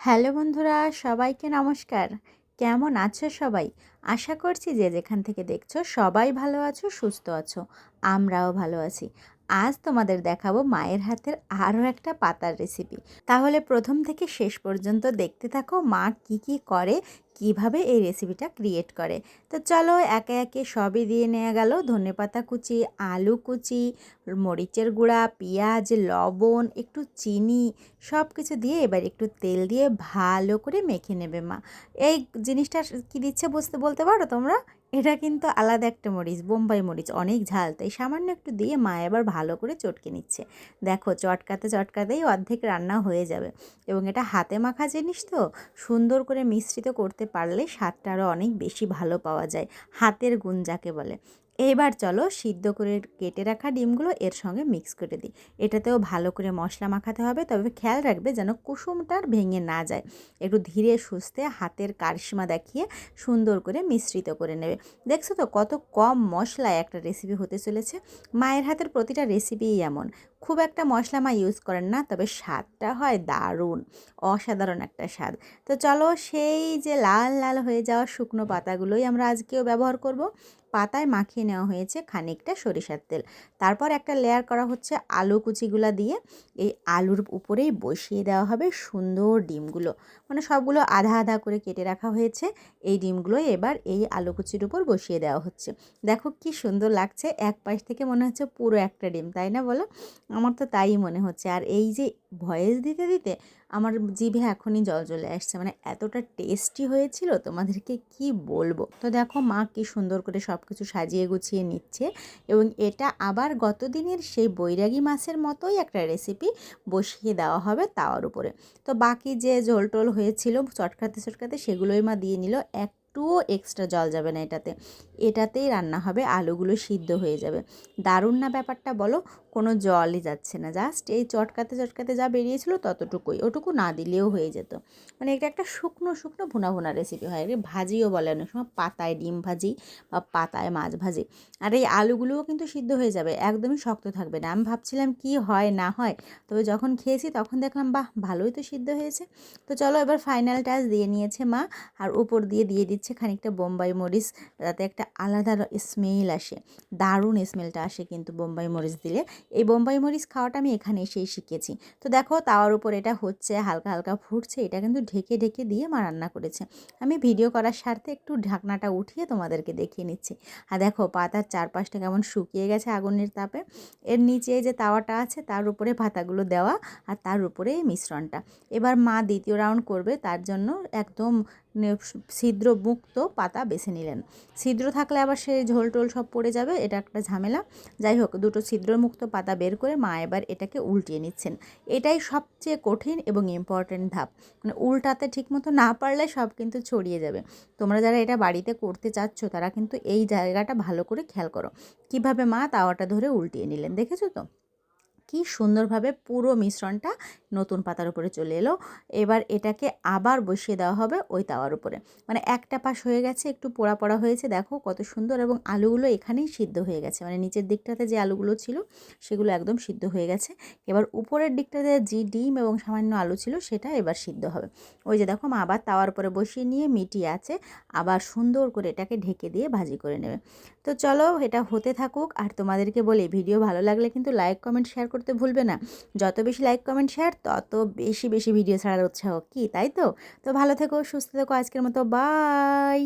Hello বন্ধুরা, সবাইকে নমস্কার। কেমন আছো সবাই? আশা করছি যে যেখান থেকে দেখছ সবাই ভালো আছো, সুস্থ আছো। আমরাও ভালো আছি। আজ তোমাদের দেখাবো মায়ের হাতের আরও একটা পাতার রেসিপি তাহলে প্রথম থেকে শেষ পর্যন্ত দেখতে থাকো মা কি কি করে, কীভাবে এই রেসিপিটা ক্রিয়েট করে। তো চলো একে একে সবই দিয়ে নেওয়া গেল। ধনেপাতা কুচি, আলু কুচি, মরিচের গুঁড়া, পেঁয়াজ, লবণ, একটু চিনি সব কিছু দিয়ে এবার একটু তেল দিয়ে ভালো করে মেখে নেবে মা। এই জিনিসটা কি দিচ্ছে বুঝতে বলতে পারো তোমরা? এটা কিন্তু আলাদা একটা মরিচ, বোম্বাই মরিচ, অনেক ঝাল। তাই সামান্য একটু দিয়ে মা এবার ভালো করে চটকে নিচ্ছে। দেখো, চটকাতে চটকাতেই অর্ধেক রান্না হয়ে যাবে। এবং এটা হাতে মাখা জিনিস তো, সুন্দর করে মিশ্রিত করতে পারলে স্বাদটা আরও অনেক বেশি ভালো পাওয়া যায়। হাতের গুণ যাকে বলে। এবার চলো সিদ্ধ করে কেটে রাখা ডিমগুলো এর সঙ্গে মিক্স করে দিই। এটাতেও ভালো করে মশলা মাখাতে হবে, তবে খেয়াল রাখবে যেন কুসুমটার ভেঙে না যায়। একটু ধীরে সুস্থে হাতের কারসীমা দেখিয়ে সুন্দর করে মিশ্রিত করে নেবে। দেখছ তো কত কম মশলায় একটা রেসিপি হতে চলেছে? মায়ের হাতের প্রতিটা রেসিপিই এমন। খুব একটা মশলা মা ইউজ করেন না, তবে স্বাদটা হয় দারুণ, অসাধারণ একটা স্বাদ। তো চলো সেই যে লাল লাল হয়ে যাওয়া শুকনো পাতাগুলোই আমরা আজকেও ব্যবহার করব। পাতায় মাখিয়ে নেওয়া হয়েছে খানিকটা সরিষার তেল। তারপর একটা লেয়ার করা হচ্ছে আলু কুচিগুলা দিয়ে। এই আলুর উপরেই বসিয়ে দেওয়া হবে সুন্দর ডিমগুলো। মানে সবগুলো আধা আধা করে কেটে রাখা হয়েছে। এই ডিমগুলো এবার এই আলু কুচির উপর বসিয়ে দেওয়া হচ্ছে। দেখো কি সুন্দর লাগছে। এক পাশ থেকে মনে হচ্ছে পুরো একটা ডিম, তাই না বলো? আমার তো তাই মনে হচ্ছে। আর এই যে ভয়েস দিতে দিতে আমার জিভে এখনই জল চলে আসছে। মানে এতটা টেস্টি হয়েছিল, তোমাদেরকে কি বলব? তো দেখো মা কি সুন্দর করে সব কিছু সাজিয়ে গুছিয়ে নিচ্ছে এবং এটা আবার গত দিনের সেই বৈরাগী মাছের মতোই একটা রেসিপি বসিয়ে দেওয়া হবে তাওয়ার উপরে। তো বাকি যে ঝোল টোল হয়েছিল চটকাতে চটকাতে সেগুলোই মা দিয়ে নিল এক একটুও এক্সট্রা জল যাবে না এটাতে। এটাতেই রান্না হবে, আলুগুলো সিদ্ধ হয়ে যাবে। দারুণ না ব্যাপারটা বলো? কোনো জলই যাচ্ছে না। জাস্ট এই চটকাতে চটকাতে যা বেরিয়েছিল ততটুকুই। ওটুকু না দিলেও হয়ে যেত। মানে এটা একটা শুকনো শুকনো ভুনা ভুনা রেসিপি হয়। এটা ভাজিও বলে অনেক সময় পাতায় ডিম ভাজি বা পাতায় মাছ ভাজি। আর এই আলুগুলোও কিন্তু সিদ্ধ হয়ে যাবে। একদমই শক্ত থাকবে না। আমি ভাবছিলাম কি হয়, না হয়। তবে যখন খেয়েছি তখন দেখলাম, বাহ, ভালোই তো সিদ্ধ হয়েছে। তো চলো এবার ফাইনাল টাচ দিয়ে নিয়েছে মা। আর উপর দিয়ে দিয়ে দিচ্ছে খানিকটা বোম্বাই মরিচ। যাতে একটা আলাদা স্মেল আসে। দারুণ স্মেলটা আসে কিন্তু বোম্বাই মরিচ দিলে। এই বোম্বাই মরিচ খাওয়াটা আমি এখানে এসেই শিখেছি। তো দেখো তাওয়ার উপর এটা হচ্ছে, হালকা হালকা ফুটছে, এটা কিন্তু ঢেকে ঢেকে দিয়ে মা রান্না করেছে। আমি ভিডিও করার স্বার্থে একটু ঢাকনাটা উঠিয়ে তোমাদেরকে দেখিয়ে নিচ্ছি। আর দেখো পাতার চারপাশটা কেমন শুকিয়ে গেছে আগুনের তাপে। এর নিচে যে তাওয়াটা আছে তার উপরে ভাতাগুলো দেওয়া আর তার উপরে এই মিশ্রণটা। এবার মা দ্বিতীয় রাউন্ড করবে তার জন্য একদম ছিদ্র মুক্ত পাতা বেছে নিলেন। ছিদ্র থাকলে আবার সে ঝোল টোল সব পড়ে যাবে, এটা একটা ঝামেলা। যাই হোক, দুটো ছিদ্রমুক্ত পাতা বের করে মা এবার এটাকে উল্টিয়ে নিচ্ছেন। এটাই সবচেয়ে কঠিন এবং ইম্পর্টেন্ট ধাপ। মানে উল্টাতে ঠিকমতো না পারলে সব কিন্তু ছড়িয়ে যাবে। তোমরা যারা এটা বাড়িতে করতে চাচ্ছ, তারা কিন্তু এই জায়গাটা ভালো করে খেয়াল করো। কীভাবে মা তাওয়াটা ধরে উল্টিয়ে নিলেন, দেখেছ তো? কি সুন্দরভাবে পুরো মিশ্রণটা নতুন পাতার উপরে চলে এলো। এবার এটাকে আবার বসিয়ে দেওয়া হবে ওই তাওয়ার উপরে। মানে একটা পাশ হয়ে গেছে, একটু পোড়া পোড়া হয়েছে, দেখো কত সুন্দর এবং আলুগুলো এখানেই সিদ্ধ হয়ে গেছে। মানে নিচের দিকটাতে যে আলুগুলো ছিল, সেগুলো একদম সিদ্ধ হয়ে গেছে। এবার উপরের দিকটাতে যে ডিম এবং সামান্য আলু ছিল, সেটা এবার সিদ্ধ হবে। ওই যে দেখো আবার তাওয়ার উপরে বসিয়ে নিয়ে মিটিয়ে আছে, আবার সুন্দর করে এটাকে ঢেকে দিয়ে ভাজি করে নেবে। তো চলো, এটা হতে থাকুক। আর তোমাদেরকে বলি, ভিডিও ভালো লাগলে কিন্তু লাইক কমেন্ট শেয়ার করতে ভুলবে না। যত বেশি লাইক কমেন্ট শেয়ার তত বেশি বেশি ভিডিও ছাড়ার উৎসাহ। কি, তাই তো? তো ভালো থেকো, সুস্থ থেকো, আজকের মতো বাই